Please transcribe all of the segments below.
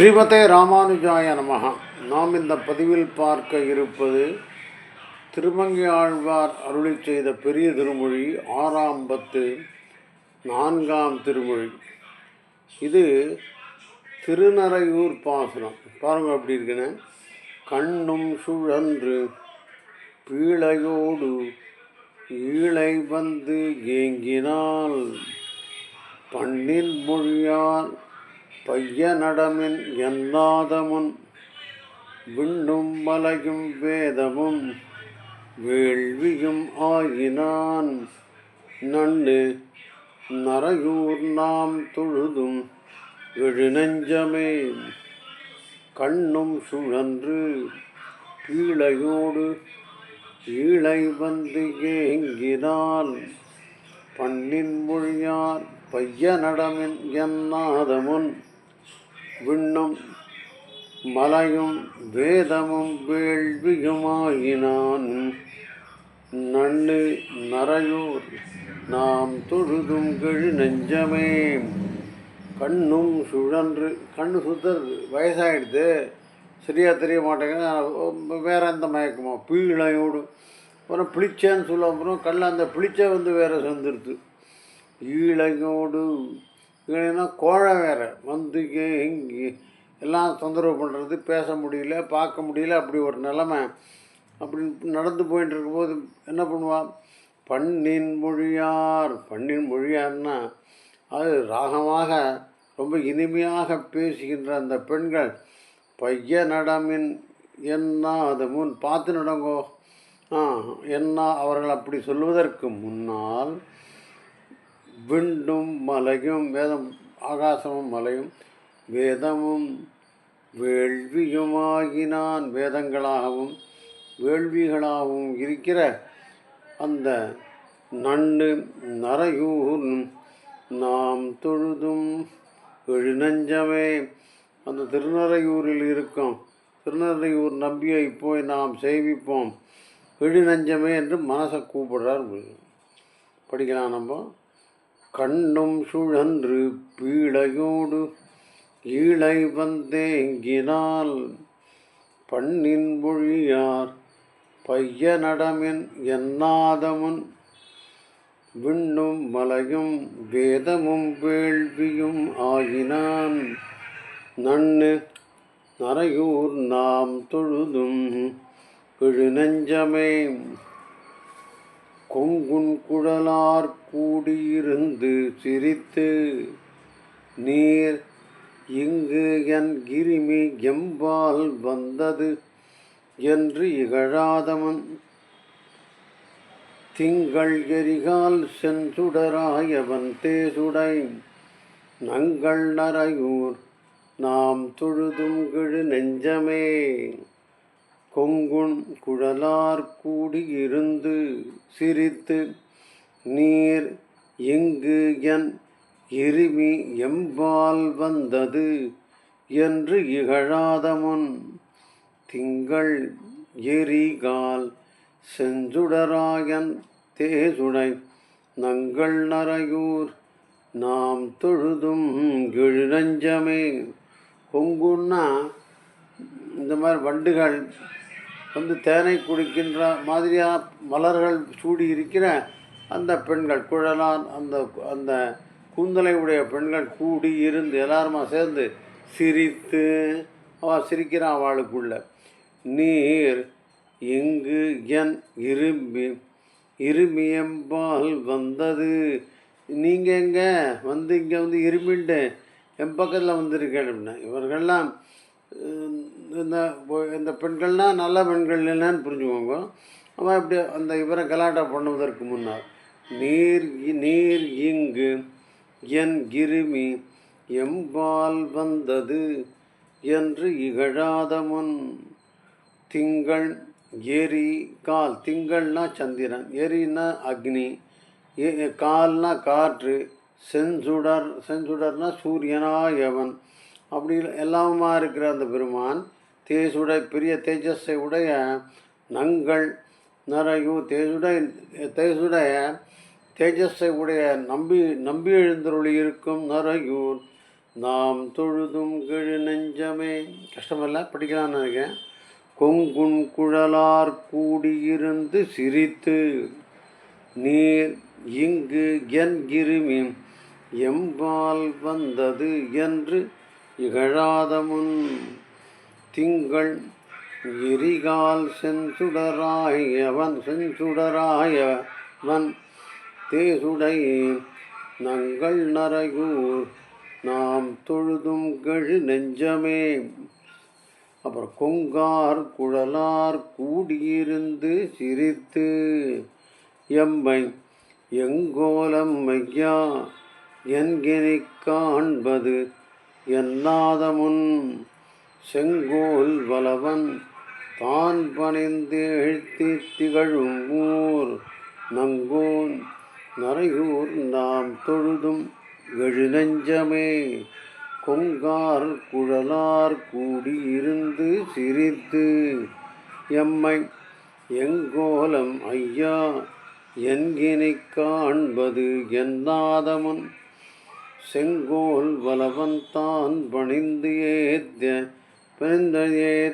ஸ்ரீமதே ராமானுஜாய நமகா நாம் இந்த பதிவில் பார்க்க இருப்பது திருமங்கி ஆழ்வார் அருளி செய்த பெரிய திருமொழி ஆறாம் பத்து நான்காம் திருமொழி. இது திருநறையூர் பாசனம். பாருங்கள் அப்படி இருக்குன்னு. கண்ணும் சுழன்று பீழையோடு ஈழை வந்து ஏங்கினால் பண்ணின் மொழியால் பையனடமின் எந்நாதமுன் விண்ணும் மலையும் வேதமும் வேள்வியும் ஆயினான். நண்ணு நரையூர் நாம் தொழுதும் எழுநெஞ்சமே கண்ணும் சுழன்று கீழையோடு ஈழை வந்து ஏங்கினால் பண்ணின் மொழியார் பையனடமின் என்னாதமுன் விண்ணும் மலையும் வேதமும் வேள்வியுமாயினான். நன்னு நரையூர் நாம் தொழுதும் கெழு நெஞ்சமே. கண்ணும் சுழன்று கண்ணு சுத்தர் வயசாகிடுது சரியாக தெரிய மாட்டேங்குது. வேற எந்த மயக்கமோ பீழையோடு. அப்புறம் பிளிச்சேன்னு சொல்ல அப்புறம் கண்ணில் அந்த பிளிச்சை வந்து வேறு சேர்ந்துருது. ஈழையோடு ஈழைனா கோழை வேறு. வந்து இங்கே. எல்லாம் தொந்தரவு பண்ணுறது பேச முடியல பார்க்க முடியல அப்படி ஒரு நிலமை. அப்படி நடந்து போயிட்டு இருக்கும்போது என்ன பண்ணுவான்? பண்ணின் மொழியார். பண்ணின் மொழியார்னா அது ராகமாக ரொம்ப இனிமையாக பேசுகின்ற அந்த பெண்கள் பைய நடமின் என்ன அது முன் பார்த்து நடங்கோ. ஆ என்ன அவர்கள் அப்படி சொல்வதற்கு முன்னால் விண்டும் மலையும் வேதம் ஆகாசமும் மலையும் வேதமும் வேள்வியுமாகினான் வேதங்களாகவும் வேள்விகளாகவும் இருக்கிற அந்த நண்டு நரையூர் நாம் தொழுதும் எழுநஞ்சமே. அந்த திருநறையூரில் இருக்கும் திருநறையூர் நம்பியை போய் நாம் செய்விப்போம் எழுநஞ்சமே என்று மனசை கூப்பிடுறார் படிக்கலாம் நம்ம. கண்ணும் சுழன்று பீழையோடு ஈழை வந்தேங்கினால் பண்ணின் மொழியார் பைய நடமின் என்னாதமுன் விண்ணும் மலையும் வேதமும் வேள்வியும் ஆகினான். நண்ணு நரையூர் நாம் தொழுதும் எழுநெஞ்சமே கொங்குன் குழலார் கூடியிருந்து சிரித்து நீர் இங்கு என் கிரிமி எம்பால் வந்தது என்று இகழாதவன். திங்கள் எரிகால் செஞ்சுடராயவன் தேசுடை. நங்கள் நரையூர் நாம் தொழுதும் கிழு நெஞ்சமே. கொங்குன் குழலார் கூடியிருந்து சிரித்து நீர் இங்கு என் இருமி எம்பால் வந்தது என்று இகழாதமுன் திங்கள் எரிகால் செஞ்சுடராயன் தேசுடை நங்கள் நரையூர் நாம் தொழுதும் எழுநஞ்சமே கொங்குன்னா இந்த மாதிரி வண்டுகள் வந்து தேனை குடிக்கின்ற மாதிரியாக மலர்கள் சூடி இருக்கிற அந்த பெண்கள் குழலான் அந்த அந்த கூந்தலை உடைய பெண்கள் கூடி இருந்து எல்லாருமா சேர்ந்து சிரித்து அவள் சிரிக்கிறான் அவளுக்குள்ள. நீர் இங்கு என் இரும்பி இருமியம்பால் வந்தது. நீங்கள் எங்கே? வந்து இங்கே வந்து இருமிண்டு என் பக்கத்தில் வந்திருக்கேன் அப்படின்னா இவர்கள்லாம் இந்த இந்த பெண்கள்னால் நல்ல பெண்கள் இல்லைன்னு புரிஞ்சுக்கோங்க. அவன் இப்படி அந்த இவரை கலாட்டா பண்ணுவதற்கு முன்னால் நீர் நீர் இங்கு என் கிருமி எம்பால் வந்தது என்று இகழாத முன் திங்கள் எரி கால். திங்கள்னா சந்திரன் எரினா அக்னி கால்னா காற்று செஞ்சுடர் செஞ்சுடர்னா சூரியனாயவன் அப்படி எல்லாமா இருக்கிற அந்த பெருமான் தேசுடை பெரிய தேஜஸை உடைய நங்கள் நரையூ தேசுடை தேசுடைய தேஜஸை உடைய நம்பி நம்பி எழுந்தருளி இருக்கும் நரையூர் நாம் தொழுதும் கெழு நெஞ்சமே. கஷ்டமில்ல படிக்கலாம்னு நினைக்கிறேன். கொங்குன் குழலார் கூடியிருந்து சிரித்து நீர் இங்கு என் கிருமி எம்பால் வந்தது என்று இகழாத முன் திங்கள் எரிகால் செஞ்சுடராயவன் செஞ்சுடராயவன் தேசுடை நங்கள் நரையூர் நாம் தொழுதும் கழு நெஞ்சமே. அப்புறம் கொங்கார் குழலார் கூடியிருந்து சிரித்து எம்மை எங்கோலம் மையா என்கினை காண்பது என்னாதமுன்? செங்கோல் வலவன் தான் பணிந்து எழுத்தி திகழும் ஊர். நங்கோன் நரையூர் நாம் தொழுதும் எழுநெஞ்சமே கொங்கார் குழலார் கூடியிருந்து சிரித்து எம்மை எங்கோலம் ஐயா என்கினை காண்பது என்னாதமுன் செங்கோல் வலவன் தான் பணிந்து ஏத்த பணிந்த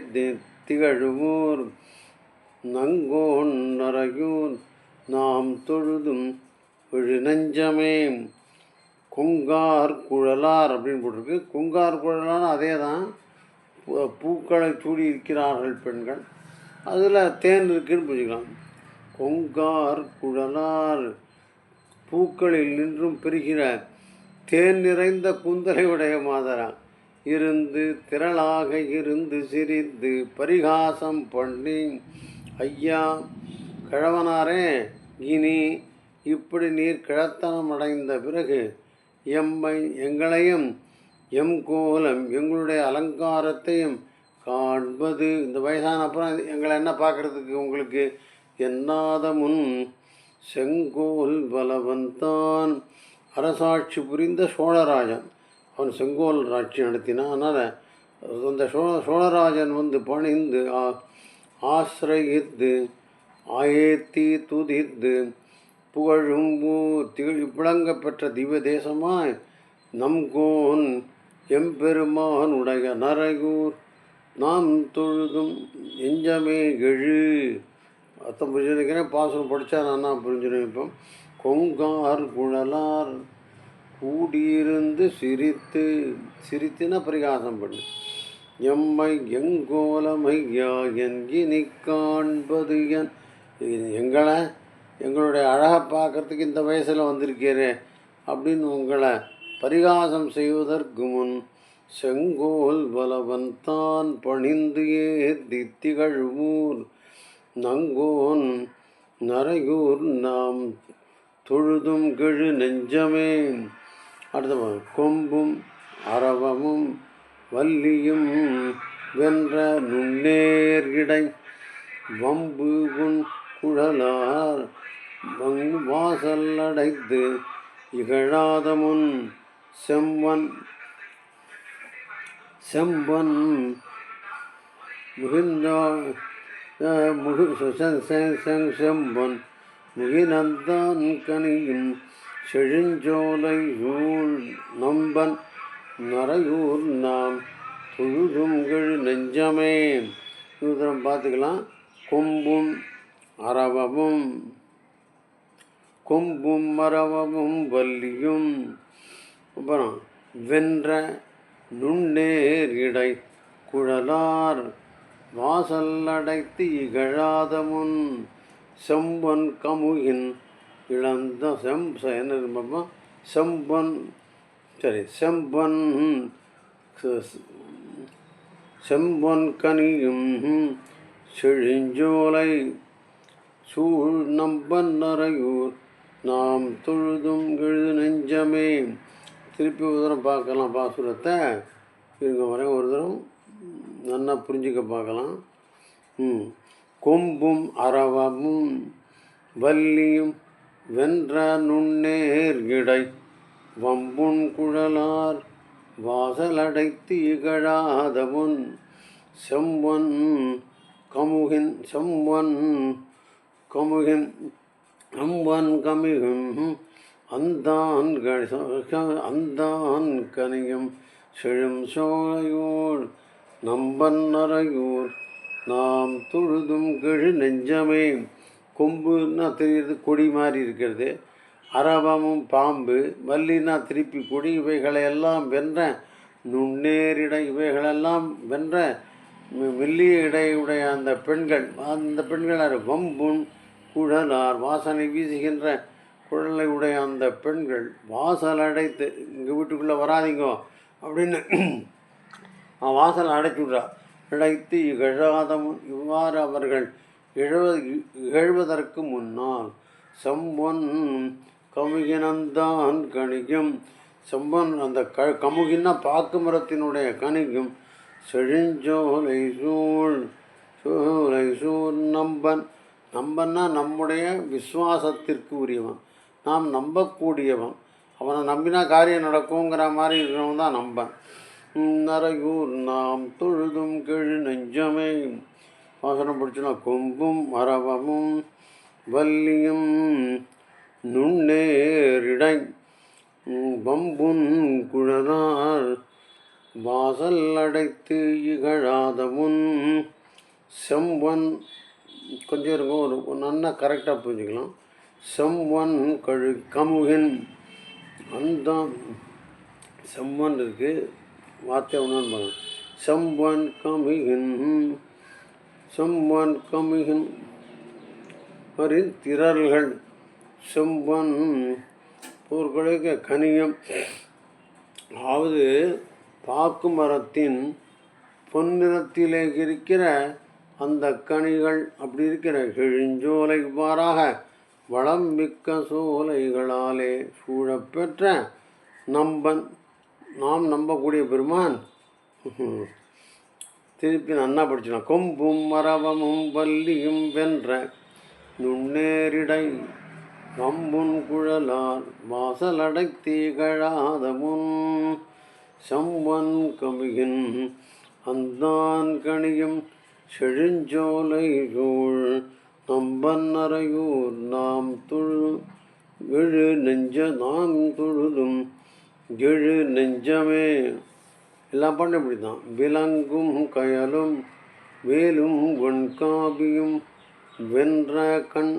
திகழுவோர் நங்கோன் நரையூன் நாம் தொழுதும் விழுநஞ்சமே. கொங்கார் குழலார் அப்படின்னு போட்டிருக்கு. கொங்கார் குழலார் அதே தான் பூ- பூக்களை சூடி இருக்கிறார்கள் பெண்கள். அதில் தேன் இருக்குன்னு புரிஞ்சுக்கலாம். கொங்கார் குழலார் பூக்களில் நின்றும் பெறுகிற தேன் நிறைந்த குந்தலை உடைய மாதரா. இருந்து திரளாக இருந்து சிரித்து பரிகாசம் பண்ணி ஐயா கிழவனாரே இனி இப்படி நீர் கிழத்தனம் அடைந்த பிறகு எம்மை எங்களையும் எம் கோலம் எங்களுடைய அலங்காரத்தையும் காண்பது. இந்த வயசான அப்புறம் எங்களை என்ன பார்க்குறதுக்கு உங்களுக்கு? என்னாத முன் செங்கோல் பலவன்தான் அரசாட்சி புரிந்த சோழராஜன். அவன் செங்கோல் ஆட்சி நடத்தினான். அதனால் அந்த சோழ சோழராஜன் வந்து பணிந்து ஆ- ஆசிரயித்து ஆயத்தி துதித்து புகழும் புழங்க திகழ் பெற்ற திவ்ய தேசமாய் நம்கோன் எம்பெருமான் உடைய நரையூர் நாம் தொழுதும் நெஞ்சமே எழு அர்த்தம் புரிஞ்சுருக்கிறேன் பாசனம் படித்தா நான் புரிஞ்சுருப்போம் இப்போ? கொங்கார் குழலார் கூடியிருந்து சிரித்து சிரித்தின பரிகாசம் பண்ணு. எம்மை எங்கோலமையா என்கினி காண்பது என். எங்களை எங்களுடைய அழகை பார்க்கறதுக்கு இந்த வயசில் வந்திருக்கிறே அப்படின்னு உங்களை பரிகாசம் செய்வதற்கு முன் செங்கோல் பலவன் தான் பணிந்து ஏத்தி திகழ்வூர். நங்கோன் நரையூர் நாம் தொழுதும் கெழு நெஞ்சமே அடுத்த கொம்பும் அரவமும் வள்ளியும் வென்ற நுண்ணேர் இடை. வம்பு உன் குழலார் வங்கு வாசல் அடைத்து இகழாத முன் செம்பன் செம்பன் முகிந்த முகு செம்பன் முகிநந்தான் கனியும் செழுஞ்சோலை ஊழ் நம்பன் நரையூர் நாம் தொழுதுங்கள் நெஞ்சமே. சூத்திரம் பார்த்துக்கலாம். கொம்பும் அரவமும் கொம்பும் மரவமும் வல்லியும். அப்புறம் வென்ற நுண்ணேர் இடை குழலார் வாசல் அடைத்து இகழாத முன் செம்பன் கமுகின் இழந்த செம் என்ன பார்ப்போம் செம்பன் சரி செம்பன் செம்பன் செம்பொன் கனியும் செழிஞ்சோலை சூழ் நம்பன் நரையூர் நாம் தொழுதும் எழுது நெஞ்சமே. திருப்பி ஒரு தரம் பார்க்கலாம் பாசுரத்தை. இருங்க வரை ஒரு தரம் நல்லா புரிஞ்சுக்க பார்க்கலாம். ம் கொம்பும் அரவமும் வள்ளியும் வென்ற நுண்ணேர் இடை வம்புண் குழலார் வாசலடைத்து இகழாதவன் செம்பன் கமுகின் செம்பன் கமுகின் அம்பன் கமிகும் அந்தான் அந்தான் கனியும் செழும் சோழையோர் நம்பன் நரையூர் நாம் தொழுதும் கெழு நெஞ்சமே. கொம்புன்னா தெரிகிறது கொடி மாதிரி இருக்கிறது அரபமும் பாம்பு மல்லினா திருப்பி கொடி இவைகளை எல்லாம் வென்ற நுண்ணேரிட இவைகளெல்லாம் வென்ற மெல்லிய இடையுடைய அந்த பெண்கள் அந்த பெண்களார் யாரு? வம்புண் குழலார் வாசனை வீசுகின்ற குழலை உடைய அந்த பெண்கள் வாசல் அடைத்து எங்கள் வீட்டுக்குள்ளே வராதிங்கோ அப்படின்னு அவன் வாசல் அடைச்சி விட்றா அடைத்து இகழாத இவ்வாறு அவர்கள் எழுவது இகழ்வதற்கு முன்னால் சம்பன் கமுகினந்தான் கணிகம் சம்பன் அந்த க கமுகின்னா பாக்கு மரத்தினுடைய கணிகும் செழிஞ்சோலை சூழ் சூலை சூழ் நம்பன். நம்பன்னா நம்முடைய விசுவாசத்திற்கு உரியவன். நாம் நம்பக்கூடியவன். அவனை நம்பினா காரியம் நடக்குங்கிற மாதிரி இருக்கிறவன் தான் நம்பன். நரையூர் நாம் தொழுதும் கெழு நெஞ்சமே. வாசனம் பிடிச்சுன்னா கொம்பும் மரபமும் வல்லியும் நுண்ணேரிடை பம்புன் குழலார் வாசல் அடைத்து இகழாத முன் செம்பன் கொஞ்சம் இருக்கும் ஒரு நல்லா கரெக்டாக புரிஞ்சுக்கலாம். செம்பன் கழு கமுகின். அந்த செம்பன் இருக்குது வார்த்தை ஒன்று செம்பன் கமுகின். செம்பன் கமிகன் மரின் திரள்கள். செம்பன் போர்களுக்கு கனியம் அதாவது பாக்கு மரத்தின் பொன்னிறத்திலே இருக்கிற அந்த கனிகள் அப்படி இருக்கிற கிழிஞ்சோலை இவ்வாறாக வளம் மிக்க சோலைகளாலே சூழப்பெற்ற நம்பன். நாம் நம்பக்கூடிய பெருமான். திருப்பி நன்னா படிச்சிடலாம் கொம்பும் மரபமும் வள்ளியும் வென்ற நுண்ணேரிடை வம்புன் குழலார் வாசலடை தீகழாத முன் சம்பன் கமியின் அந்தான் கணியும் செழுஞ்சோலை சூழ் நம்பன் அறையூர் நாம் துழு எழு நெஞ்ச நாம் துழுதும் எழு நெஞ்சமே எல்லாம் பண்ண இப்படி தான் விலங்கும் கயலும் வேலும் வெண்காபியும் வென்ற கண்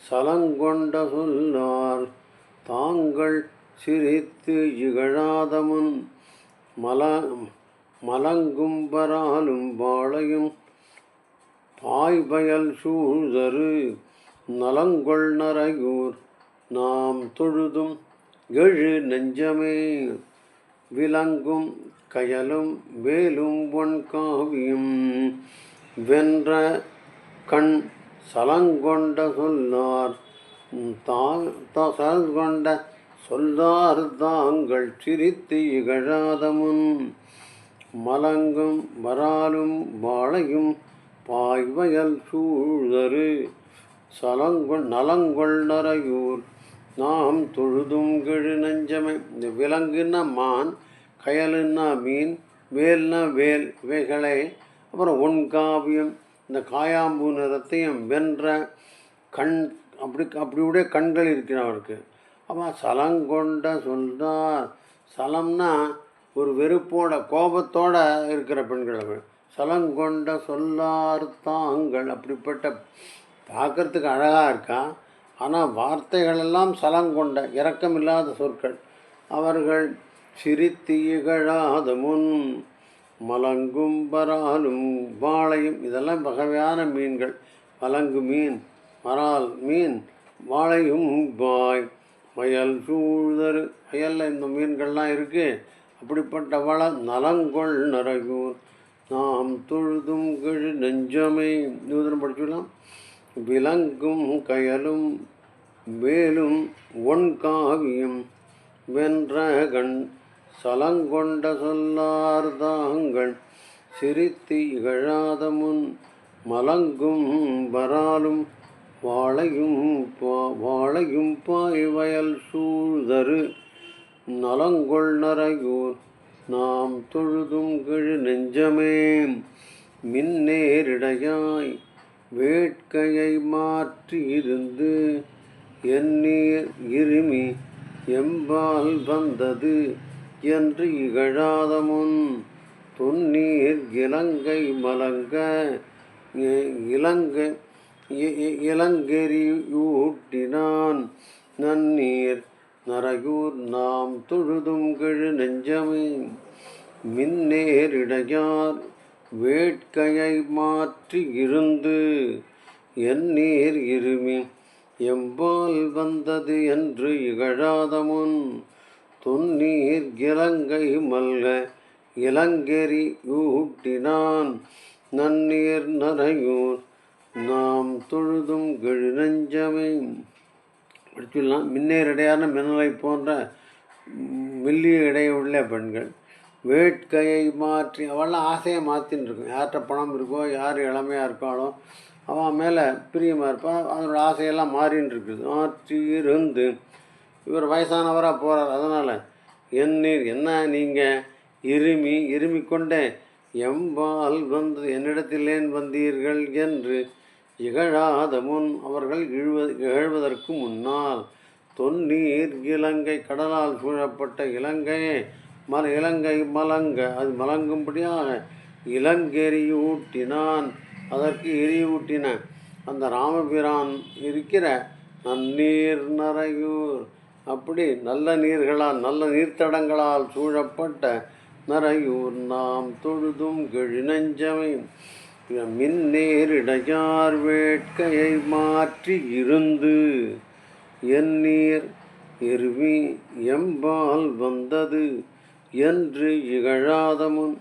சலங்கொண்ட சொல்லார். தாங்கள் சிரித்து இகழாதமுன் மல மலங்கும் பராலும் வாழையும் பாய்பயல் சூழ்தரு நலங்கொள் நரையூர் நாம் தொழுதும் எழு நெஞ்சமே விலங்கும் கயலும் வேலும் பொன்காவியும் வென்ற கண் சலங்கொண்ட சொல்லார். தா சலங்கொண்ட சொல்லார் தாங்கள் சிரித்து இகழாதமுன் மலங்கும் வராலும் வாழையும் பாய்வயல் சூழரு சலங்கொள் நலங்கொள் நரையூர் நாம் தொழுதும் கெழு நெஞ்சமே. இந்த விலங்குன்னா மான் கயலுன்னா மீன் வேல்னா வேல் இவைகளை அப்புறம் ஒன்காவியம் இந்த காயாம்பூ நிறத்தையும் வென்ற கண் அப்படி அப்படியுடைய கண்கள் இருக்கிற அவருக்கு. அப்புறம் சலங்கொண்ட சொல்றார் சலம்னா ஒரு வெறுப்போட கோபத்தோட இருக்கிற பெண்கள் அவள். சலங்கொண்ட சொல்லார் தாங்கள் அப்படிப்பட்ட பார்க்கறதுக்கு அழகாக இருக்கா? ஆனால் வார்த்தைகளெல்லாம் சலங்கொண்ட இரக்கமில்லாத சொற்கள். அவர்கள் சிரித்து இகழாத முன் மலங்கும் பராலும் வாழையும். இதெல்லாம் வகையான மீன்கள். மலங்கு மீன் மரால் மீன் வாழையும் பாய் வயல் சூழ்தரு வயலில் இந்த மீன்கள்லாம் இருக்குது அப்படிப்பட்ட வள நலங்கொள் நரகூர். நாம் தொழுதும் கிழி நெஞ்சமை. நூதனம் படிச்சுடலாம் விலங்கும் கயலும் வேலும் ஒன்காவியும் வென்ற கண் சலங்கொண்ட சொல்லார் தாங்கள் சிரித்து இகழாத முன் மலங்கும் வராலும் வாழையும் பா வாழையும் பாய் வயல் சூழ்தரு நலங்கொள் நரையூர் நாம் தொழுதும் கிழு நெஞ்சமே மின்னேரிடையாய் வேட்கையை மாற்றி இருந்து எண்ணீர் இருமி எம்பால் வந்தது என்று இகழாத முன் தொன்னீர் இலங்கை மலங்க இலங்கை இ- இளங்கெறியூட்டினான் நன்னீர் நரையூர் நாம் தொழுதும் கெழு நெஞ்சமே மின்னேரிடையார் வேட்கையை மாற்றி இருந்து எந்நீர் இருமி எம்பால் வந்தது என்று இகழாத முன் தொன்னீர் இலங்கை மல்க இளங்கெறி ஊட்டினான் நன்னீர் நரையூர் நாம் தொழுதும் கெழு நெஞ்சமே. படிச்சுடலாம் மின்னேரடையான மின்னலை போன்ற மெல்லிய இடையுள்ள பெண்கள் வேட்கையை மாற்றி அவெல்லாம் ஆசையை மாற்றின்னு இருக்கும் யார்கிட்ட பணம் இருக்கோ யார் இளமையாக இருக்காளோ அவன் மேலே பிரியமாக இருப்பான் அதனோட ஆசையெல்லாம் மாறின்னு இருக்குது மாற்றி இருந்து இவர் வயசானவராக போகிறார் அதனால் என்னீர் என்ன நீங்கள் இருமி இருமி கொண்டே எம்பால் வந்து என்னிடத்திலேன் வந்தீர்கள் என்று இகழாத முன் அவர்கள் இழுவது இகழ்வதற்கு முன்னால் தொன்னீர் இலங்கை கடலால் சூழப்பட்ட இலங்கையை மல இலங்கை மலங்க அது மலங்கும்படியாக இளங்கெறியூட்டினான் அதற்கு எரியூட்டின அந்த ராமபிரான் இருக்கிற நன்னீர் நரையூர் அப்படி நல்ல நீர்களால் நல்ல நீர்த்தடங்களால் சூழப்பட்ட நரையூர் நாம் தொழுதும் கிழிநஞ்சமை மின்னேரிடையார் வேட்கையை மாற்றி இருந்து எந்நீர் எருவி எம்பால் வந்தது என்று இகழாத முன்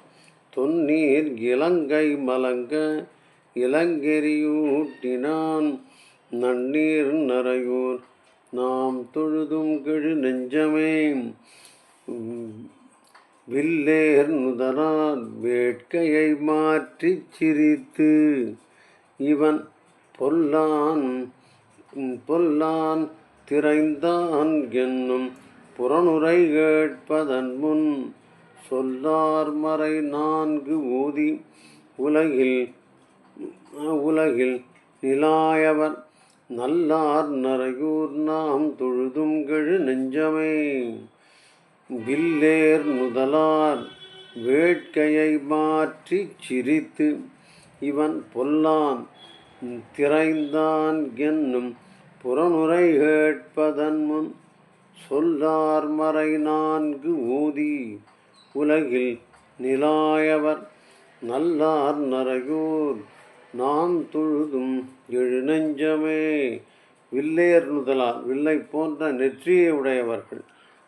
தொன்னீர் இலங்கை மலங்க இளங்கெறியூட்டினான் நன்னீர் நரையூர் நாம் தொழுதும் கெழு நெஞ்சமே. வில்லேர் நுதலார் வேட்கையை மாற்றிச் சிரித்து இவன் பொல்லான் பொல்லான் திரைந்தான் என்னும் புறனுரை கேட்பதன் முன் சொல்லார் மறை நான்கு ஊதி உலகில் உலகில் நிலாயவர் நல்லார் நரையூர் நாம் தொழுதும் கெழு நெஞ்சமே. வில்லேர் முதலார் வேட்கையை மாற்றிச் சிரித்து இவன் பொல்லான் திரைந்தான் என்னும் புறனுரை கேட்பதன் முன் சொல்லார் மறை நான்கு ஊதி. உலகில் நிலாயவர் நல்லார் நரையூர் நாம் தொழுதும் எழுநெஞ்சமே வில்லையர் நுதலால் வில்லை போன்ற நெற்றியை உடையவர்கள்.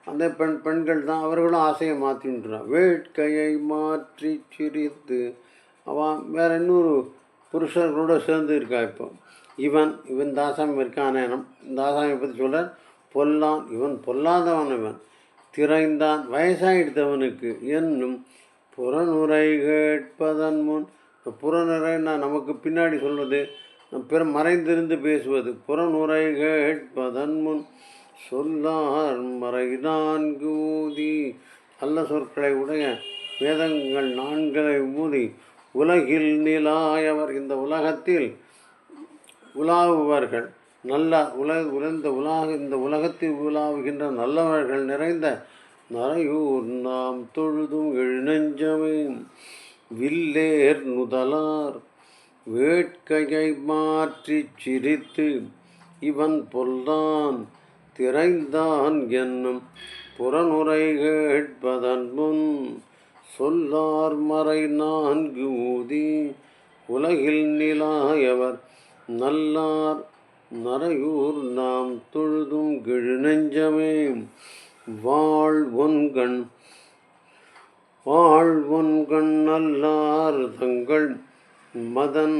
அந்த பெண் பெண்கள் தான் அவர்களும் ஆசையை மாற்றின்றான் வேட்கையை மாற்றி சிரித்து அவன் வேற இன்னொரு புருஷர்களோட சேர்ந்து இருக்கா இப்போ? இவன் இவன் தாசாமி இருக்கானேனம் தாசாமி பற்றி சொல்ல பொல்லான் இவன் பொல்லாதவன் இவன். திரைந்தான் வயசாயிடுத்தவனுக்கு என்னும் புறநுரை கேட்பதன் முன் இந்த புறனுரைன்னா நமக்கு பின்னாடி சொல்வது பிற மறைந்திருந்து பேசுவது புறநுரை கேட்பதன் முன் சொல்லார் மறை நான்கு ஊதி. நல்ல சொற்களை உடைய வேதங்கள் நான்களை ஊதி. உலகில் நிலாயவர் இந்த உலகத்தில் உலாவுவார்கள். நல்ல உலக உலர்ந்த உலாக இந்த உலகத்தில் உலாவுகின்ற நல்லவர்கள் நிறைந்த நரையூர் நாம் தொழுதும் எழுநெஞ்சமே. வில்லேர் நுதலார் வேட்கையை மாற்றிச் சிரித்து இவன் பொல்தான் திரைந்தான் என்னும் புறனுரை கேட்பதன் முன் சொல்லார் மறை நான்கு ஊதி உலகில் நிலாயவர் நல்லார் நரையூர் நாம் தொழுதும் கெழுநெஞ்சமே வாழ்வொன்கண் வாழ்வொன்கண் நல்லார் தங்கள் மதன்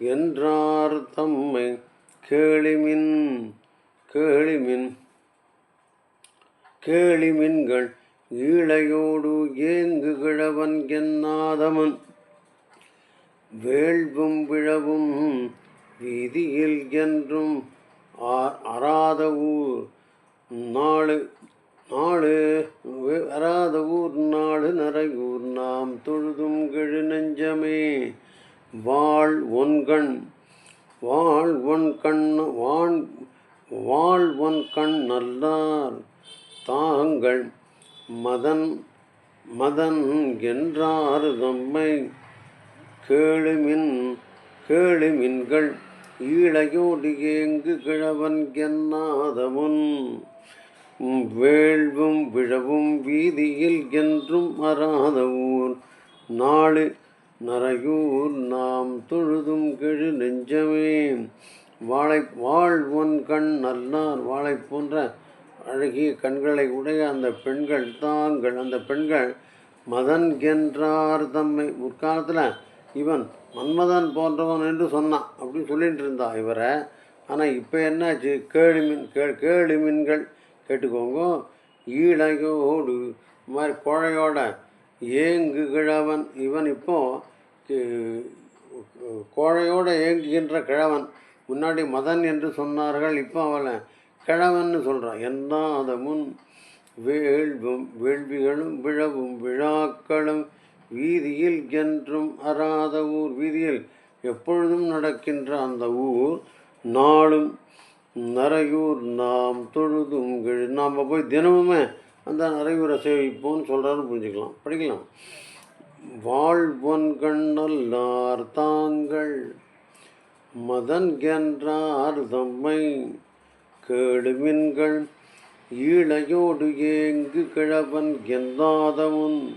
என்றார் தம்மை கேளிமின் கேளிமின் கேளிமின்கள் ஈழையோடு ஏங்கு கிழவன் என்னாதமன். வேள்வும் விழவும் வீதியில் என்றும் ஆ- அறாத ஊர் நாடு நாடு வே- அறாத ஊர் நாடு நரையூர் நாம் தொழுதும் கெழு நெஞ்சமே வாழ் ஒன்கண் வாழ் ஒன் கண் வான் வாழ் ஒன் கண் நல்லார் தாங்கள் மதன் மதன் என்றார் தம்மை கேளுமின் கேளுமின்கள் ஈழையோடு ஏங்கு கிழவன் என்னாதமுன். வேள்வும் விழவும் வீதியில் என்றும் அறாத ஊர். நாடு நரையூர் நாம் தொழுதும் கெழு நெஞ்சமே. வாழை வாழ்வன் கண் நல்லார். வாழை போன்ற அழகிய கண்களை உடைய அந்த பெண்கள் தாங்கள் அந்த பெண்கள் மதன் என்றார் தம்மை. முற்காலத்தில் இவன் மன்மதன் போன்றவன் என்று சொன்னான். அப்படின்னு சொல்லிட்டு இருந்தா இவரை. ஆனால் இப்போ என்னாச்சு? கேளிமின் கே கேளுமின்கள். கேட்டுக்கோங்க. ஈழகோடு இது மாதிரி கோழையோட ஏங்கு கிழவன் இவன் இப்போது கோழையோடு ஏங்குகின்ற கிழவன் முன்னாடி மதன் என்று சொன்னார்கள் இப்போ அவளை கிழவன்னு சொல்கிறான் என்னாத முன் வேள்வும் வேள்விகளும் விழவும் விழாக்களும் வீதியில் என்றும் அறாத ஊர். வீதியில் எப்பொழுதும் நடக்கின்ற அந்த ஊர் நாளும் நரையூர் நாம் தொழுதும் கெழு. நாம் போய் தினமுமே அந்த நரையூரை சேவிப்போம்னு சொல்கிறாரு புரிஞ்சுக்கலாம். படிக்கலாம். வாழ்வன் கண்ணல்லார் தாங்கள் மதன் என்றார் தம்மை. கேடுமின்கள் ஈழையோடு ஏங்கு கிழவன் எந்தாதமுன்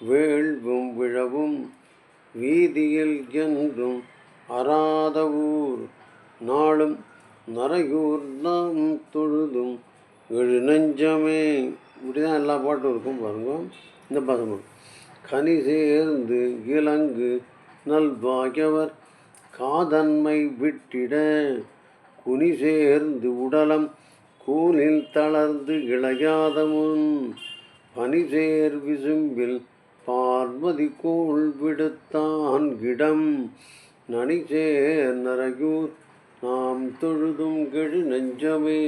வேள்வும் விழவும் வீதியில் என்றும் அறாத ஊர். நாளும் நரையூர் நாம் தொழுதும் எழுநெஞ்சமே. இப்படிதான் எல்லா பாட்டும் இருக்கும் பாருங்க. இந்த பதமும் கனி சேர்ந்து இலங்கு நல்வாயவர் காதன்மை விட்டிட குனி சேர்ந்து உடலம் கூலில் தளர்ந்து இளையாத முன் பனிசேர் விசும்பில் பார்வதி கூழ் விடுத்தான் இடம் நனிசேர் நரையூர் நாம் தொழுதும் கெழு நெஞ்சமே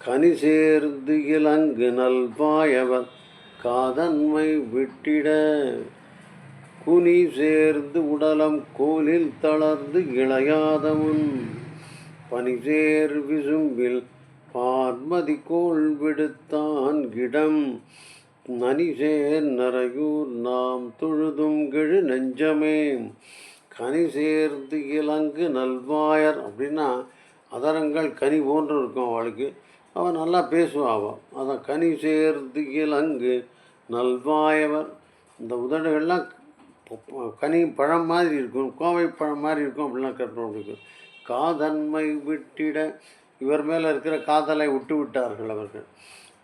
கனி சேர்ந்து இலங்கு நல்வாயவர் காதன்மை விட்டிட குனி சேர்ந்து உடலம் கோலில் தளர்ந்து இளையாதவன். பனிசேர் விசும்பில் பார்மதி கோள் விடுத்தான் இடம். நனிசேர் நரையூர் நாம் தொழுதும் கிழு நெஞ்சமே. கனி சேர்ந்து இலங்கு நல்வாயர் அப்படின்னா அதரங்கள் கனி போன்று இருக்கும் அவளுக்கு. அவள் நல்லா பேசுவா அவள் அதான் கனி சேர்ந்து அங்கு நல்வாயவர். இந்த உதடுகள்லாம் கனி பழம் மாதிரி இருக்கும் கோவை பழம் மாதிரி இருக்கும் அப்படிலாம் கற்பனை காதன்மை விட்டிட இவர் மேலே இருக்கிற காதலை விட்டு விட்டார்கள் அவர்கள்.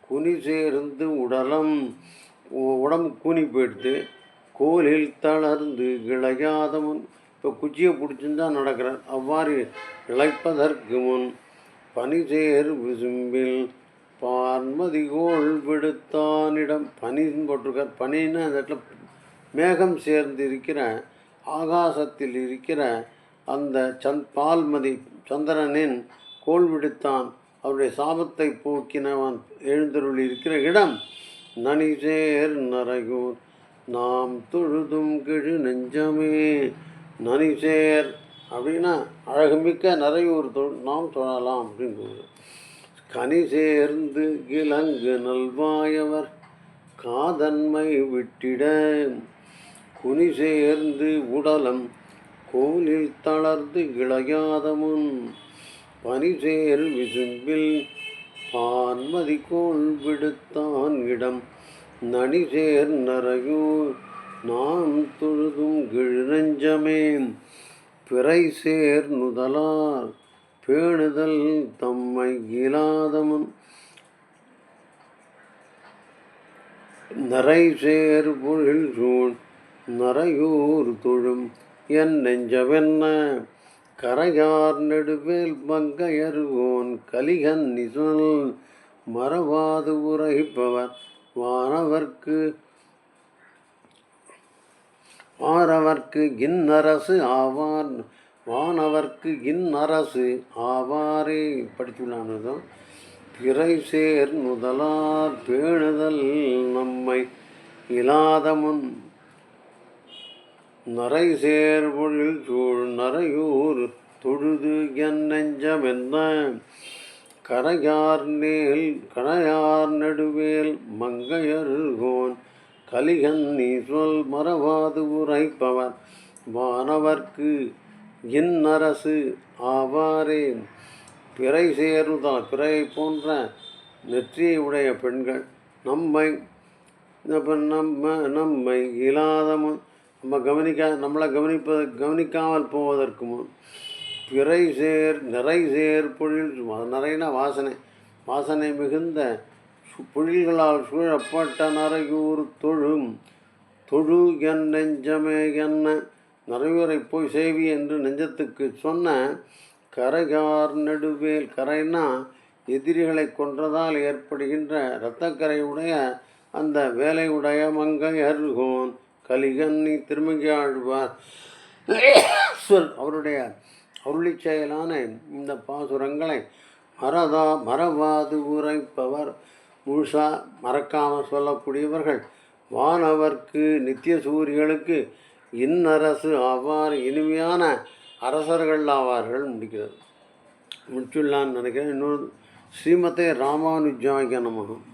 குனி சேர்ந்து உடலம் உடம்பு கூனி போயிடுத்து கோலில் தளர்ந்து இழையாதவன் முன் இப்போ குச்சியை பிடிச்சிருந்தா நடக்கிறார். அவ்வாறு இழைப்பதற்கு முன் பனிசேர் விசும்பில் பார்மதிகோள் விடுத்தானிடம். பனின்னு போட்டிருக்கார். பனின்னு அந்த இடத்துல மேகம் சேர்ந்து இருக்கிற ஆகாசத்தில் இருக்கிற அந்த சந் பால்மதி சந்திரனின் கோள் விடுத்தான். அவருடைய சாபத்தை போக்கினவன் எழுந்தருள் இருக்கிற இடம் நனிசேர் நரகூர் நாம் தொழுதும் கிழு நெஞ்சமே நனிசேர் அப்படின்னா அழகுமிக்க நரையூர் தொ நாம் தொழலாம் அப்படின்னு கனி சேர்ந்து இலங்கு நல்வாயவர் காதன்மை விட்டிட. குனி சேர்ந்து உடலம் கோலில் தளர்ந்து இளையாதமுன் பனி பனிசேர் விசும்பில் பான்மதி கோள் விடுத்தான் இடம். நனிசேர் நரையூர் நாம் தொழுதும் கிழஞ்சமே பிறை சேர் நுதலார் பேணுதல் தம்மை இயலாதமுன் நரை சேர் பொழில் சூழ் நரையூர் தொழும் என் நெஞ்சவென்ன? கரையார் நெடுவேல் பங்கையருவோன் கலிகன் நிசுல் மறவாது உரைப்பவர் வானவர்க்கு வானவர்க்கு இன்னரசு ஆவார். வானவர்க்கு இன்னரசு ஆவாரே. படிச்சுள்ளானதும் பிறை சேர் முதலார் பேணுதல் நம்மை இலாதமுன். நரை சேர் பொழில் சூழ் நரையூர் தொழுது என் நெஞ்சமென்ன கரையார் நேல் கரையார் நடுவேல் மங்கையருகோன். கலிகன் நீ சொல் மறவாது உரைப்பவர். வானவர்க்கு இன்னரசு ஆவாரே பிறை சேருதா பிறை போன்ற நெற்றியை உடைய பெண்கள். நம்மை நம்ம நம்மை இல்லாத முன் நம்ம கவனிக்க நம்மளை கவனிப்பது கவனிக்காமல் போவதற்கு முன் பிறை சேர் நிறை சேர் பொழில் நிறைனா வாசனை வாசனை மிகுந்த பொழில்களால் சூழப்பட்ட நரையூர் தொழும் தொழு என் நெஞ்சமே என்ன நிறைவுரை போய் சேவி என்று நெஞ்சத்துக்கு சொன்ன கரைகார் நெடுவேல் கரைனா எதிரிகளை கொன்றதால் ஏற்படுகின்ற இரத்தக்கரையுடைய அந்த வேலையுடைய மங்கை அருகோன் கலிகன்னி திருமங்கி ஆழ்வார். சொல் அவருடைய அருளி செயலான இந்த பாசுரங்களை மறதா மறவாது உரைப்பவர் முழுசாக மறக்காமல் சொல்லக்கூடியவர்கள். வானவர்க்கு நித்திய சூரியனுக்கு இன்னரசு ஆவார் இனிமையான அரசர்கள் ஆவார்கள் முடிக்கிறது. முடிச்சுடலான்னு நினைக்கிறேன். இன்னொரு ஸ்ரீமதே ராமானுஜாய நமகம்